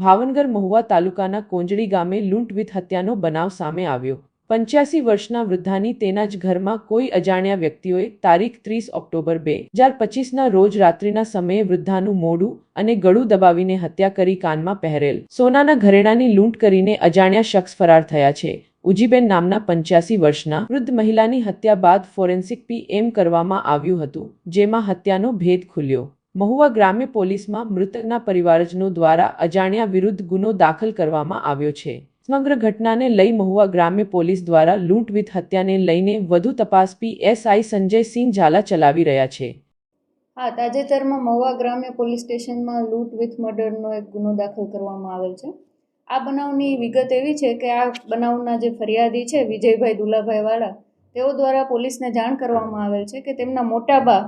ભાવનગર મહુવા તાલુકાના કોંજડી ગામે લૂંટવીત હત્યાનો બનાવ સામે આવ્યો. પંચ્યાસી વર્ષના વૃદ્ધાની તેના જ ઘરમાં કોઈ અજાણ્યા વ્યક્તિઓએ તારીખ ત્રીસ ઓક્ટોબર બે, હજાર પચીસના રોજ રાત્રિના સમયે વૃદ્ધાનું મોઢું અને ગળું દબાવીને હત્યા કરી કાનમાં પહેરેલ. સોનાના ઘરેણાની લૂંટ કરીને અજાણ્યા શખ્સ ફરાર થયા છે. ઉજીબેન નામના પંચ્યાસી વર્ષના વૃદ્ધ મહિલાની હત્યા બાદ ફોરેન્સિક પી એમ કરવામાં આવ્યું હતું, જેમાં હત્યાનો ભેદ ખુલ્યો. મહુવા ગ્રામ્ય પોલીસમાં મૃતકના પરિવારજનો દ્વારા અજાણ્યા વિરુદ્ધ ગુનો દાખલ કરવામાં આવ્યો છે. સમગ્ર ઘટનાને લઈ મહુવા ગ્રામ્ય પોલીસ દ્વારા લૂંટવીત હત્યાને લઈને વધુ તપાસ પીએસઆઈ સંજયસિંહ ઝાલા ચલાવી રહ્યા છે. હા, તાજેતરમાં મહુવા ગ્રામ્ય પોલીસ સ્ટેશનમાં લૂંટ વિથ મર્ડરનો એક ગુનો દાખલ કરવામાં આવેલ છે. આ બનાવની વિગત એવી છે કે આ બનાવના જે ફરિયાદી છે વિજયભાઈ દુલાભાઈ વાળા તેઓ દ્વારા પોલીસને જાણ કરવામાં આવેલ છે કે તેમના મોટા બા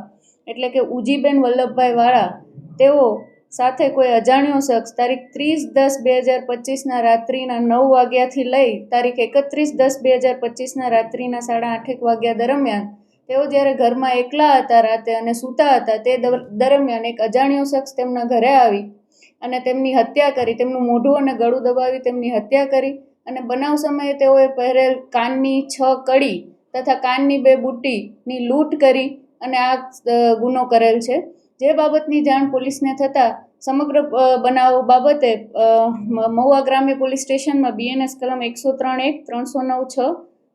એટલે કે ઉજીબેન વલ્લભભાઈ વાળા તેઓ સાથે કોઈ અજાણ્યો શખ્સ તારીખ ત્રીસ દસ બે હજાર પચીસના રાત્રિના નવ વાગ્યાથી લઈ તારીખ એકત્રીસ દસ બે હજાર પચીસના રાત્રિના સાડા આઠેક વાગ્યા દરમિયાન, તેઓ જ્યારે ઘરમાં એકલા હતા રાતે અને સૂતા હતા તે દરમિયાન એક અજાણ્યો શખ્સ તેમના ઘરે આવી અને તેમની હત્યા કરી, તેમનું મોઢું અને ગળું દબાવી તેમની હત્યા કરી અને બનાવ સમયે તેઓએ પહેરેલ કાનની છ કડી તથા કાનની બે બુટ્ટીની લૂંટ કરી અને આ ગુનો કરેલ છે. જે બાબતની જાણ પોલીસને થતાં સમગ્ર બનાવ બાબતે મહુવા ગ્રામ્ય પોલીસ સ્ટેશનમાં બીએનએસ કલમ એકસો ત્રણ એક, ત્રણસો નવ છ,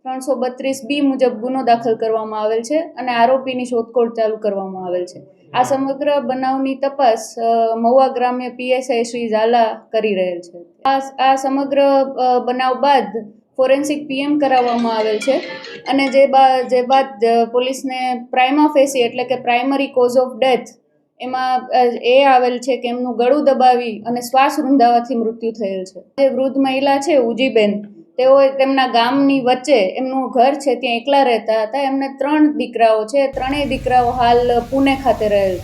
ત્રણસો બત્રીસ બી મુજબ ગુનો દાખલ કરવામાં આવેલ છે અને આરોપીની શોધખોળ ચાલુ કરવામાં આવેલ છે. આ સમગ્ર બનાવની તપાસ મહુવા ગ્રામ્ય પીએસઆઈ શ્રી ઝાલા કરી રહેલ છે. આ આ સમગ્ર બનાવ બાદ ફોરેન્સિક પીએમ કરાવવામાં આવેલ છે. અને જે બા, જે બાદ પોલીસને પ્રાઇમા ફેસી એટલે કે પ્રાઇમરી કોઝ ઓફ ડેથ એમાં એ આવેલ છે કે એમનું ગળું દબાવી અને શ્વાસ રૂંધાવાથી મૃત્યુ થયેલ છે. જે વૃદ્ધ મહિલા છે, ઉજીબેન તેઓ તેમના ગામની વચ્ચે એમનું ઘર છે, ત્યાં એકલા રહેતા હતા. એમને ત્રણ દીકરાઓ છે. ત્રણેય દીકરાઓ હાલ પુણે ખાતે રહેલ